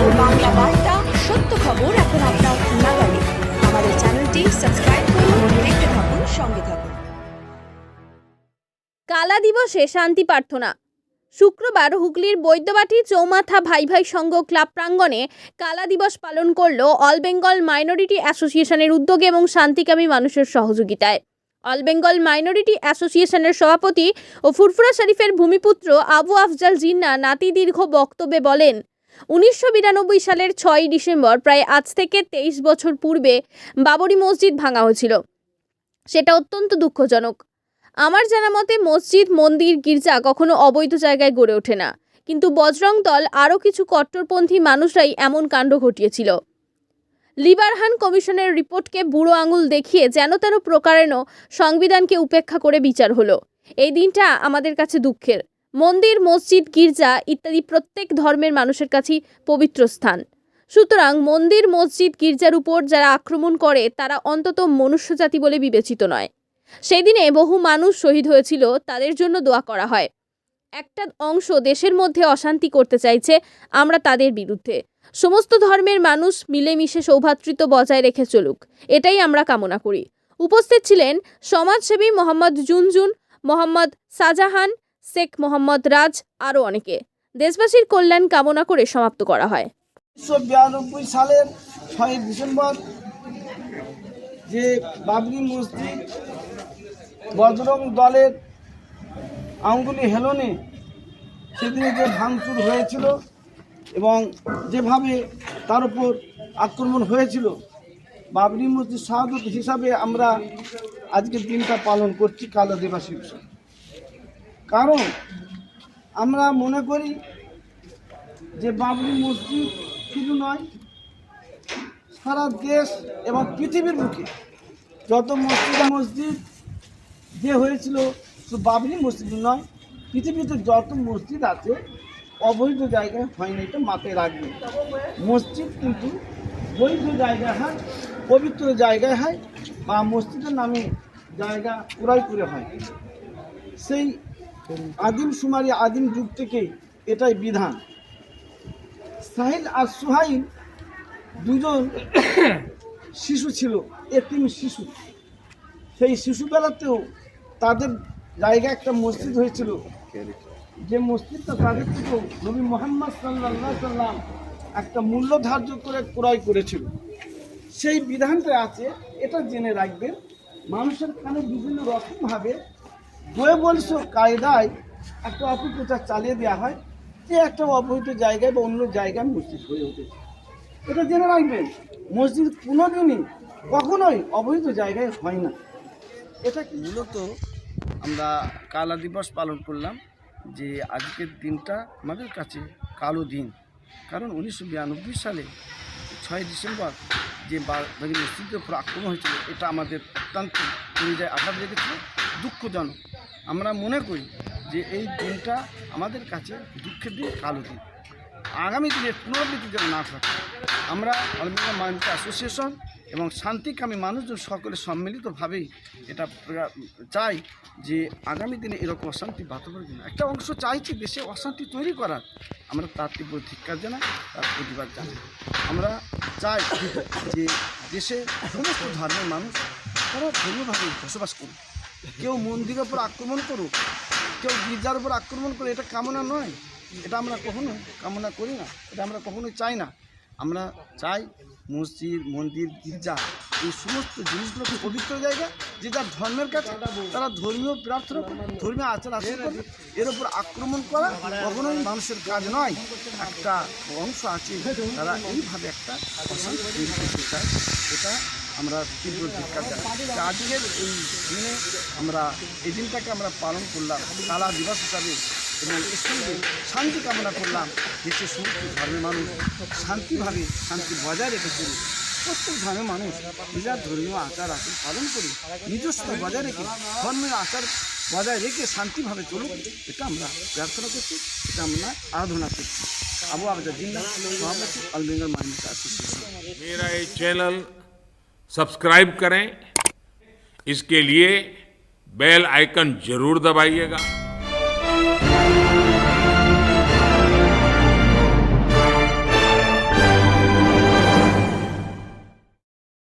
দেখছেন বাংলা বার্তা, সত্য খবর এখন আপনার নাগালে। আমাদের চ্যানেলটি সাবস্ক্রাইব করুন, দেখতে থাকুন, সঙ্গে থাকুন। কালা দিবসে শান্তি প্রার্থনা। শুক্রবার হুগলির বৈদ্যবাটি চৌমাথা ভাই ভাই সংঘ ক্লাব প্রাঙ্গণে কালা দিবস পালন করল অল বেঙ্গল মাইনরিটি অ্যাসোসিয়েশনের উদ্যোগে এবং শান্তিকামী মানুষের সহযোগিতায়। অল বেঙ্গল মাইনরিটি অ্যাসোসিয়েশনের সভাপতি ও ফুরফুরা শরীফের ভূমিপুত্র আবু আফজাল জিন্না নাতি দীর্ঘ বক্তব্যে বলেন উনিশশো বিরানব্বই সালের ছয়ই ডিসেম্বর প্রায় আজ থেকে তেইশ বছর পূর্বে বাবরি মসজিদ ভাঙা হয়েছিল। সেটা অত্যন্ত দুঃখজনক। আমার জানা মতে মসজিদ, মন্দির, গির্জা কখনো অবৈধ জায়গায় গড়ে ওঠে না। কিন্তু বজরং দল আরও কিছু কট্টরপন্থী মানুষরাই এমন কাণ্ড ঘটিয়েছিল। লিবারহান কমিশনের রিপোর্টকে বুড়ো আঙুল দেখিয়ে যেন তেন প্রকারেণ সংবিধানকে উপেক্ষা করে বিচার হলো। এই দিনটা আমাদের কাছে দুঃখের। মন্দির, মসজিদ, গির্জা ইত্যাদি প্রত্যেক ধর্মের মানুষের কাছেই পবিত্র স্থান। সুতরাং মন্দির, মসজিদ, গির্জার উপর যারা আক্রমণ করে, তারা অন্তত মনুষ্যজাতি বলে বিবেচিত নয়। সেই দিনে বহু মানুষ শহীদ হয়েছিল, তাদের জন্য দোয়া করা হয়। একটা অংশ দেশের মধ্যে অশান্তি করতে চাইছে, আমরা তাদের বিরুদ্ধে। সমস্ত ধর্মের মানুষ মিলেমিশে সৌভাতৃত্ব বজায় রেখে চলুক, এটাই আমরা কামনা করি। উপস্থিত ছিলেন সমাজসেবী মোহাম্মদ জুনজুন, মোহাম্মদ শাহজাহান শেখ মোহাম্মদ রাজ, আরও অনেকে দেশবাসীর কল্যাণ কামনা করে সমাপ্ত করা হয় উনিশশো বিরানব্বই সালের ছয় ডিসেম্বর, যে বাবরি মসজিদ বজরং দলের আঙ্গুলি হেলনে সেদিনে যে ভাঙচুর হয়েছিল এবং যেভাবে তার উপর আক্রমণ হয়েছিল, বাবরি মসজিদ শাহাদত হিসাবে আমরা আজকের দিনটা পালন করছি কালো দিবসী হিসাবে। কারণ আমরা মনে করি যে বাবরি মসজিদ শুধু নয়, সারা দেশ এবং পৃথিবীর বুকে যত মসজিদ মসজিদ যে হয়েছিল শুধু বাবরি মসজিদ নয়, পৃথিবীতে যত মসজিদ আছে, অবৈধ জায়গায় হয়নি এটা মাথায় রাখবে। মসজিদ কিন্তু বৈধ জায়গায় হয়, পবিত্র জায়গায় হয় বা মসজিদের নামে জায়গা ক্রয় করে হয়। সেই আদিম সুমারি, আদিম যুগ থেকেই এটাই বিধান। সাহিল আর সুহাইল দুজন শিশু ছিল এতিম শিশু। সেই শিশুবেলাতেও তাদের জায়গা একটা মসজিদ হয়েছিল। যে মসজিদটা তাদের থেকেও নবী মোহাম্মদ সাল্লাহ সাল্লাম একটা মূল্য ধার্য করে ক্রয় করেছিল। সেই বিধানটা আছে, এটা জেনে রাখবেন, মানুষের কানে বিভিন্ন রকমভাবে বলস কায়দায় একটা অপপ্রচার চালিয়ে দেওয়া হয়, যে একটা অবহিত জায়গায় বা অন্য জায়গায় মসজিদ হয়ে উঠেছে। এটা জেনে রাখবেন, মসজিদ কোনোদিনই কখনোই অবহিত জায়গায় হয় না। এটা মূলত আমরা কালা দিবস পালন করলাম যে আজকের দিনটা আমাদের কাছে কালো দিন। কারণ উনিশশো বিরানব্বই সালে ছয় ডিসেম্বর যে মসজিদের উপর আক্রমণ হয়েছিল, এটা আমাদের অত্যন্ত হৃদয় আঘাত লেগেছিল, দুঃখজনক। আমরা মনে করি যে এই দিনটা আমাদের কাছে দুঃখের দিন, কালো দিন। আগামী দিনের পুনরাবৃত্তি যেন না থাকে আমরা অলমিনা মাইন্ড অ্যাসোসিয়েশন এবং শান্তিকামী মানুষজন সকলে সম্মিলিতভাবেই এটা চাই যে আগামী দিনে এরকম অশান্তি বাতাবরণ যেন- একটা অংশ চাইছি দেশে অশান্তি তৈরি করার। আমরা তার তীব্র ধিক্কার জানাই, তার প্রতিবাদ জানাই। আমরা চাই যে দেশে সমস্ত ধর্মের মানুষ তারা ধর্মীয়ভাবে বসবাস করুক। কেউ মন্দিরের উপর আক্রমণ করুক, কেউ গির্জার উপর আক্রমণ করে এটা কামনা নয়। এটা আমরা কখনো কামনা করি না, এটা আমরা কখনো চাই না। আমরা চাই মসজিদ, মন্দির, গির্জা, এই সমস্ত জিনিসগুলোকে পবিত্র জায়গা, যে যার ধর্মের কাছে তারা ধর্মীয় প্রার্থনা করে, ধর্মীয় আচার আচরণ করে, এর উপর আক্রমণ করা কখনোই মানুষের কাজ নয়। একটা অংশ আছে, তারা এইভাবে একটা চায়, এটা আমরা তীব্র ধিক্কার জানাই। আজকের এই দিনে আমরা, এই দিনটাকে আমরা পালন করলাম কালা দিবস হিসাবে এবং এর সঙ্গে শান্তি কামনা করলাম দেশের সমস্ত ধর্মের মানুষ শান্তিভাবে শান্তি বজায় রেখে চলুক প্রত্যেক ধর্মের মানুষ নিজের ধর্মীয় আচার আচরণ পালন করে নিজস্ব বজায় রেখে ধর্মীয় আচার বজায় রেখে শান্তিভাবে চলুক এটা আমরা প্রার্থনা করছি এটা আমরা আরাধনা করছি আবু আবজা জিন্না সভাপতি অল বেঙ্গল মাইন্ড অ্যাসোসিয়েশন मेरा ये चैनल सब्सक्राइब करें इसके लिए बेल आइकन जरूर दबाइएगा